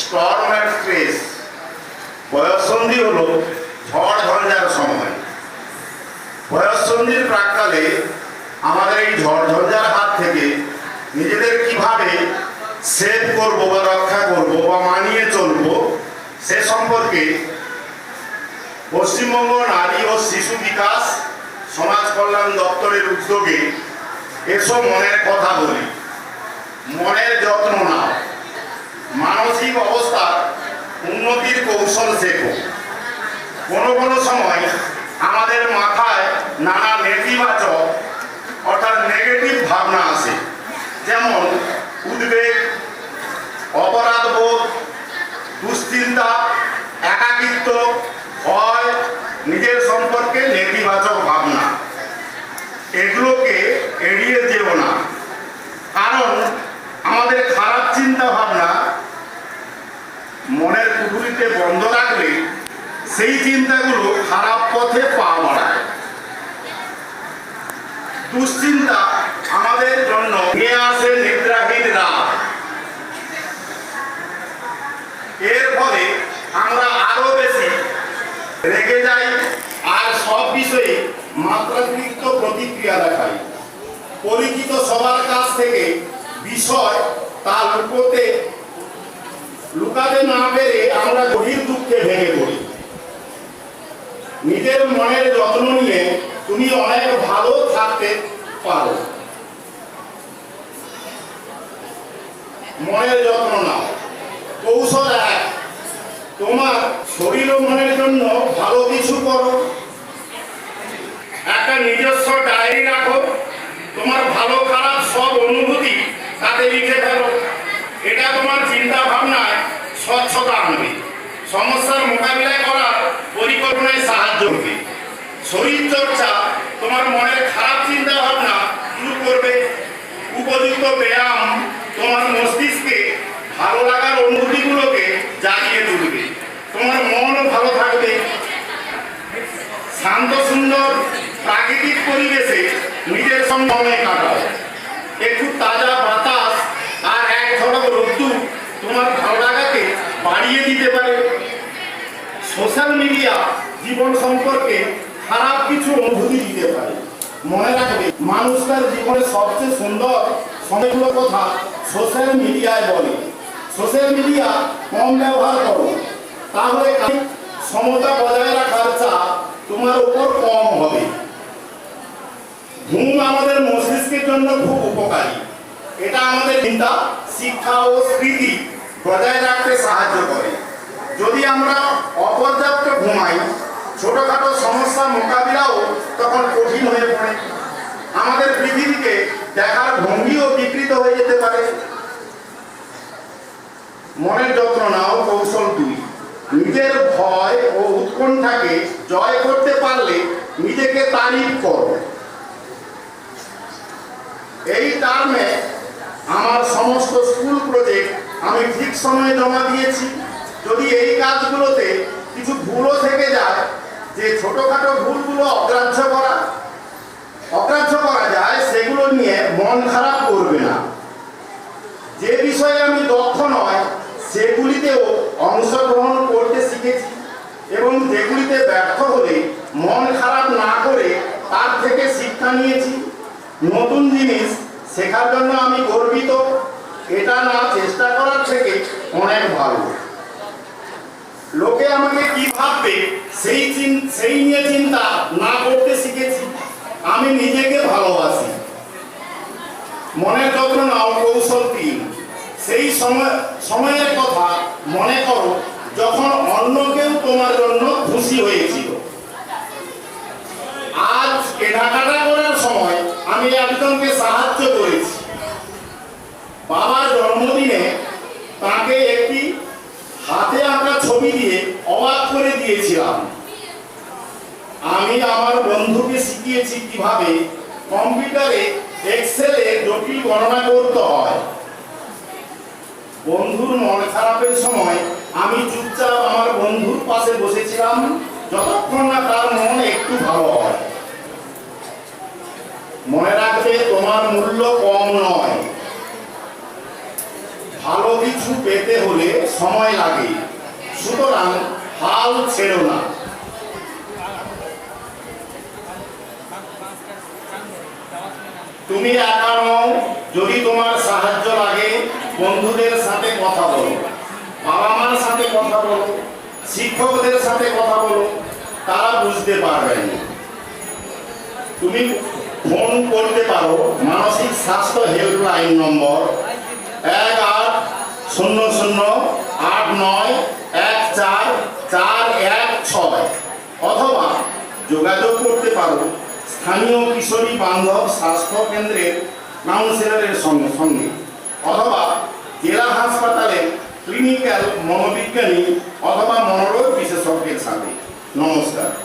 Sturm and stress বয়ঃসন্ধি হলো ঝড় ঝঞ্ঝার সময়। বয়ঃসন্ধির প্রাককালে আমাদের এই ঝড় ঝঞ্ঝার হাত থেকে নিজেদের কীভাবে সেভ করব বা রক্ষা করব বা মানিয়ে চলব, সে সম্পর্কে পশ্চিমবঙ্গ নারী ও শিশু বিকাশ সমাজ কল্যাণ দপ্তরের উদ্যোগে এসব মনের কথা বলি। মনের যত্ন নাও। মানসিক অবস্থার উন্নতির কৌশল শেখো। কোনো কোনো সময় আমাদের মাথায় নানা নেতিবাচক অর্থাৎ নেগেটিভ ভাবনা আসে। যেমন উদ্বেগ, অপরাধবোধ, দুশ্চিন্তা, একাকিত্ব, ভয় নিজের সম্পর্কে নেতিবাচক ভাবনা এগুলোকে এড়িয়ে যেও না কারণ আমাদের খারাপ চিন্তা ভাবনা মনের কুঠুরিতে বন্ধ রাখলে সেই চিন্তাগুলো খারাপ পথে পা বাড়ায়। দুশ্চিন্তা আমাদের জন্য নিয়ে আসে নিদ্রাহীন রাত। এর ফলে আমরা আরও বেশি রেগে যাই আর সব বিষয়ে মাত্রাতিরিক্ত প্রতিক্রিয়া দেখাই। পরিচিত সবার কাছ থেকে বিষয় তা লুকোতে লুকাতে না পেরে আমরা গভীর দুঃখে ভেঙে পড়ি। নিজের মনের যত্ন নিয়ে তুমি অনেক ভালো থাকতে পারো। মনের যত্ন নাও। কৌশল এক, তোমার শরীর ও মনের জন্য ভালো কিছু করো। একটা নিজস্ব ডায়েরি রাখো। তোমার ভালো খারাপ সব অনুভূতি তাতে লিখে ফেলো। এটা তোমার চিন্তা ভাবনায় স্বচ্ছতা আনবে সমস্যার মোকাবিলায় করার পরিকল্পনায় সাহায্য করবে। শরীর চর্চা তোমার মনের খারাপ চিন্তা ভাবনা দূর করবে। উপযুক্ত ব্যায়াম তোমার মস্তিষ্কে ভালো লাগার অনুভূতিগুলোকে জাগিয়ে তুলবে। তোমার মনও ভালো থাকবে। শান্ত, সুন্দর, প্রাকৃতিক পরিবেশে নিজের সঙ্গে কাটাও একটু তাজা বাতাস আর এক ঝলক রোদ্দুর তোমার ভালো লাগাকে বাড়িয়ে দিতে পারে সোশ্যাল মিডিয়া জীবন সম্পর্কে খারাপ কিছু অনুভূতি দিতে পারে। মনে রাখবে, মানুষ তার জীবনের সবচেয়ে সুন্দর সময়গুলোর কথা সোশ্যাল মিডিয়ায় বলে। সোশ্যাল মিডিয়া কম ব্যবহার করো। তাহলে সমতা বজায় রাখার চাপ তোমার উপর কম হবে। ঘুম আমাদের মস্তিষ্কের জন্য খুব উপকারী। এটা আমাদের চিন্তা, শিক্ষা ও স্মৃতি বজায় রাখতে সাহায্য করে। যদি আমরা অপর্যাপ্ত ঘুমাই ছোটখাটো সমস্যা মোকাবিলাও তখন কঠিন হয়ে পড়ে। আমাদের পৃথিবীকে দেখার ভঙ্গিও বিকৃত হয়ে যেতে পারে। মনের যত্ন নাও কৌশল দুই। নিজের ভয় ও উৎকণ্ঠাকে জয় করতে পারলে নিজেকে তারিফ করো। এই টার্মে আমার সমস্ত স্কুল প্রজেক্ট আমি ঠিক সময়ে জমা দিয়েছি। যদি এই কাজগুলোতে কিছু ভুলও থেকে যায়। যে ছোটখাটো ভুলগুলো অগ্রাহ্য করা অগ্রাহ্য করা যায়, সেগুলো নিয়ে মন খারাপ করবে না। যে বিষয়ে আমি দক্ষ নয়, সেগুলিতেও অংশগ্রহণ করতে শিখেছি এবং যেগুলিতে ব্যর্থ হলে মন খারাপ না করে তার থেকে শিক্ষা নিয়েছি। নতুন জিনিস শেখার জন্য আমি গর্বিত। এটা না চেষ্টা করার থেকে অনেক ভালো। লোকে আমাকে কি ভাববে? সেই সেই নিয়ে চিন্তা না করতে শিখেছি। আমি নিজেকে ভালোবাসি। মনের যত্ন নাও, কৌশল তিন। সেই সময়, সময়ের কথা মনে করো, যখন অন্য কেউ তোমার জন্য খুশি হয়েছিল। আজ কেনাকাটা করার সময় আমি একজনকে সাহায্য করেছি। বাবার জন্মদিনে তাকে একটি দিয়েছিলাম আমি আমার বন্ধুকে শিখিয়েছি কীভাবে কম্পিউটারে এক্সেলে জটিল গণনা করতে হয়। বন্ধুর মন খারাপের সময় আমি চুপচাপ আমার বন্ধুর পাশে বসেছিলাম যতক্ষণ না তার মন একটু ভালো হয়। মনে রাখবে তোমার মূল্য কম নয়। ভালো কিছু পেতে হলে সময় লাগে। সুতরাং হাল ছেড়ো না। তুমি একা নও, যদি তোমার সাহায্য লাগে, বন্ধুদের সাথে কথা বলো বাবা মার সাথে কথা বলো, শিক্ষকদের সাথে কথা বলো, তারা বুঝতে পারবেন তুমি ফোন করতে পারো, মানসিক স্বাস্থ্য হেল্পলাইন নম্বর এক আট শূন্য শূন্য আট নয় এক চার চার এক ছয়। অথবা যোগাযোগ করতে পারো। স্থানীয় কিশোরী বান্ধব স্বাস্থ্য কেন্দ্রের কাউন্সিলরের সঙ্গে সঙ্গে। অথবা জেলা হাসপাতালে ক্লিনিক্যাল মনোবিজ্ঞানী অথবা মনোরোগ বিশেষজ্ঞের সাথে। নমস্কার।